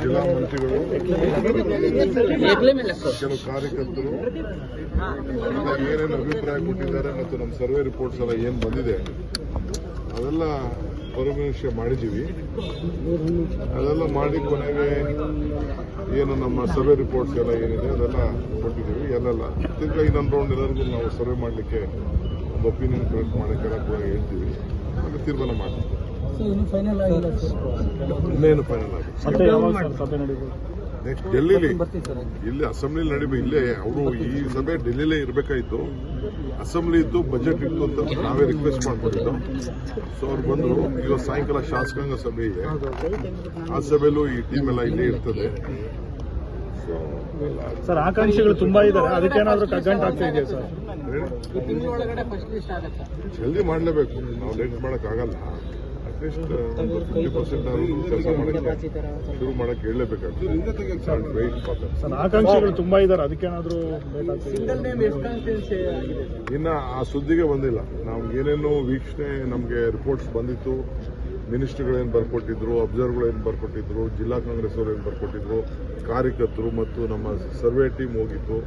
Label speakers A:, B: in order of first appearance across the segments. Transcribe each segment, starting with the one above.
A: ಜಿಲ್ಲಾ ಮಂತ್ರಿಗಳು ಕೆಲವು ಕಾರ್ಯಕರ್ತರು ಏನೇನು ಅಭಿಪ್ರಾಯ ಕೊಟ್ಟಿದ್ದಾರೆ ಮತ್ತು ನಮ್ಮ ಸರ್ವೆ ರಿಪೋರ್ಟ್ಸ್ ಎಲ್ಲ ಏನು ಬಂದಿದೆ, ಅದೆಲ್ಲ ಪರಾಮರ್ಶೆ ಮಾಡಿದ್ದೀವಿ. ಅದೆಲ್ಲ ಮಾಡಿ ಕೊನೆಗೆ ಏನು ನಮ್ಮ ಸರ್ವೆ ರಿಪೋರ್ಟ್ಸ್ ಎಲ್ಲ ಏನಿದೆ ಅದೆಲ್ಲ ಕೊಟ್ಟಿದ್ದೀವಿ. ಎಲ್ಲೆಲ್ಲ ತಿರ್ಗಾ ಇನ್ನೊಂದು ರೌಂಡ್ ಎಲ್ಲರಿಗೂ ನಾವು ಸರ್ವೆ ಮಾಡಲಿಕ್ಕೆ ಒಂದು ಒಪಿನಿಯನ್ ಕಲೆಕ್ಟ್ ಮಾಡೋಕ್ಕೆಲ್ಲ ಕೂಡ ಹೇಳ್ತೀವಿ. ಅದು ತೀರ್ಮಾನ ಮಾಡ್ತೀವಿ
B: ಫೈನಲ್ ಆಗಿಲ್ಲ
A: ಇನ್ನೇನು ಫೈನಲ್ ನೆಕ್ಸ್ಟ್ ಡೆಲ್ಲಿಲಿ. ಇಲ್ಲಿ ಅಸೆಂಬ್ಲಿ ನಡಿಬೇಕು ಇಲ್ಲೇ ಅವರು ಈ ಸಭೆ ಡೆಲ್ಲಿಲೇ ಇರಬೇಕಾಯಿತು. ಅಸೆಂಬ್ಲಿ ಇತ್ತು ಬಜೆಟ್ ಇತ್ತು ಅಂತ ನಾವೇ ರಿಕ್ವೆಸ್ಟ್ ಮಾಡ್ಕೊಂಡಿದ್ದು ಸೊ ಅವ್ರು ಬಂದರು ಇವತ್ತು ಸಾಯಂಕಾಲ ಶಾಸಕಾಂಗ ಸಭೆ ಇದೆ. ಆ ಸಭೆಯಲ್ಲೂ ಈ ಟೀಮ್ ಎಲ್ಲ ಇಲ್ಲೇ ಇರ್ತದೆ. ಸೊ
C: ಸರ್ ಆಕಾಂಕ್ಷಿಗಳು ತುಂಬಾ ಇದ್ದಾರೆ. ಅದಕ್ಕೇನಾದ್ರೂ ಕಗ್ಗಂಟ್ ಆಗ್ತಾ ಇದೆಯಾ ಸರ್?
B: ತಿಂಗಳೊಳಗಡೆ ಫಸ್ಟ್ ಲಿಸ್ಟ್ ಆಗುತ್ತೆ.
A: ಜಲ್ದಿ ಮಾಡಲೇಬೇಕು. ನಾವು ಲೇಟ್ ಮಾಡೋಕ್ಕಾಗಲ್ಲ. ಅಟ್ಲೀಸ್ಟ್ ಒಂದು ಫಿಫ್ಟಿ ಪರ್ಸೆಂಟ್ ಕೆಲಸ ಮಾಡೋಕ್ಕೆ ಶುರು ಮಾಡೋಕ್ಕೆ ಹೇಳಲೇಬೇಕಾಗ್ತದೆ ವೆಯ್ಟ್
C: ಆಕಾಂಕ್ಷಿಗಳು ತುಂಬಾ ಇದ್ದಾರೆ. ಅದಕ್ಕೇನಾದ್ರೂ
A: ಇನ್ನು ಆ ಸುದ್ದಿಗೆ ಬಂದಿಲ್ಲ. ನಾವು ಏನೇನು ವೀಕ್ಷಣೆ ನಮಗೆ ರಿಪೋರ್ಟ್ಸ್ ಬಂದಿತ್ತು. ಮಿನಿಸ್ಟರ್ಗಳೇನು ಬರ್ಕೊಟ್ಟಿದ್ರು ಅಬ್ಸರ್ವ್ಗಳು ಏನು ಬರ್ಕೊಟ್ಟಿದ್ರು ಜಿಲ್ಲಾ ಕಾಂಗ್ರೆಸ್ ಅವರು ಏನು ಬರ್ಕೊಟ್ಟಿದ್ರು ಕಾರ್ಯಕರ್ತರು ಮತ್ತು ನಮ್ಮ ಸರ್ವೆ ಟೀಮ್ ಹೋಗಿತ್ತು.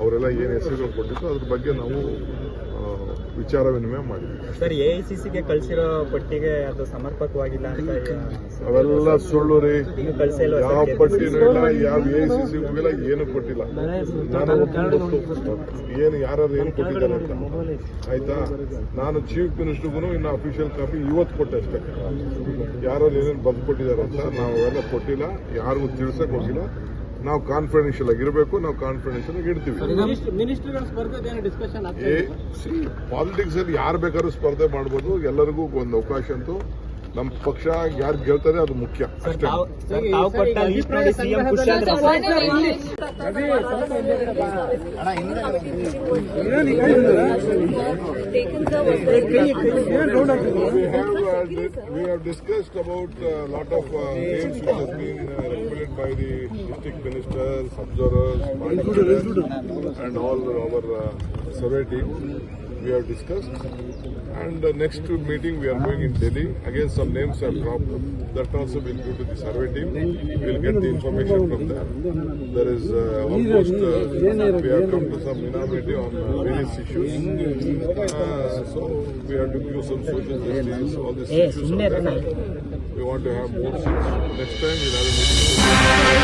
A: ಅವರೆಲ್ಲ ಏನು ಹೆಸರುಗಳು ಕೊಟ್ಟಿತ್ತು ಅದ್ರ ಬಗ್ಗೆ ನಾವು ವಿಚಾರ ವಿನಿಮಯ ಮಾಡಿದ್ವಿ.
D: ಸರ್ ಎಐಸಿಸಿಗೆ ಕಳಿಸಿರೋ ಪಟ್ಟಿಗೆ ಅದು ಸಮರ್ಪಕವಾಗಿಲ್ಲ ಅಂತ
A: ಅವೆಲ್ಲ ಸುಳ್ಳು ರೀ. ಯಾವ ಪಟ್ಟಿನೂ ಇಲ್ಲ ಯಾವ ಎ ಸಿ ಸಿ ಹೋಗಿಲ್ಲ ಏನು ಕೊಟ್ಟಿಲ್ಲ. ಏನು ಯಾರು ಏನು ಕೊಟ್ಟಿದ್ದಾರೆ ಅಂತ. ಆಯ್ತಾ? ನಾನು ಚೀಫ್ ಮಿನಿಸ್ಟರ್ಗೂ ಇನ್ನು ಅಫಿಷಿಯಲ್ ಕಾಪಿ ಇವತ್ತು ಕೊಟ್ಟೆ ಅಷ್ಟೇ. ಯಾರು ಏನೇನು ಬಂದು ಕೊಟ್ಟಿದ್ದಾರೆ ಅಂತ ನಾವು ಅವೆಲ್ಲ ಕೊಟ್ಟಿಲ್ಲ ಯಾರಿಗೂ ತಿಳಿಸಕ್ ಹೋಗಿಲ್ಲ. ನಾವು ಕಾನ್ಫಿಡೆನ್ಷಿಯಲ್ ಆಗಿರಬೇಕು ನಾವು ಕಾನ್ಫಿಡೆನ್ಷಿಯಲ್ ಆಗಿ ಇಡ್ತೀವಿ ಪಾಲಿಟಿಕ್ಸ್ ಅಲ್ಲಿ ಯಾರು ಬೇಕಾದ್ರೂ ಸ್ಪರ್ಧೆ ಮಾಡಬಹುದು ಎಲ್ಲರಿಗೂ ಒಂದು ಅವಕಾಶ ಅಂತೂ ನಮ್ಮ ಪಕ್ಷ ಯಾರು ಗೆಲ್ತಾರೆ ಅದು ಮುಖ್ಯ. ಅಷ್ಟೇ.
D: ತಾವು ಸರ್, ತಾವು ಕೊಟ್ಟ ಬೈ ದಿ ಖುಷಿ ಆದ್ರೆ
A: we and all our survey have discussed about a lot of names which has been recommended by the district ministers, observers, participants, and all our survey team. We have discussed, and the next meeting we are going in Delhi. Again, some names have dropped. That also will go to the survey team. We will get the information from there. There is uh, almost uh, we have come to some unanimity on uh, various issues. Uh, so we have to give some social justice, all these issues. are there. We want to have more seats. Next time we'll have a meeting.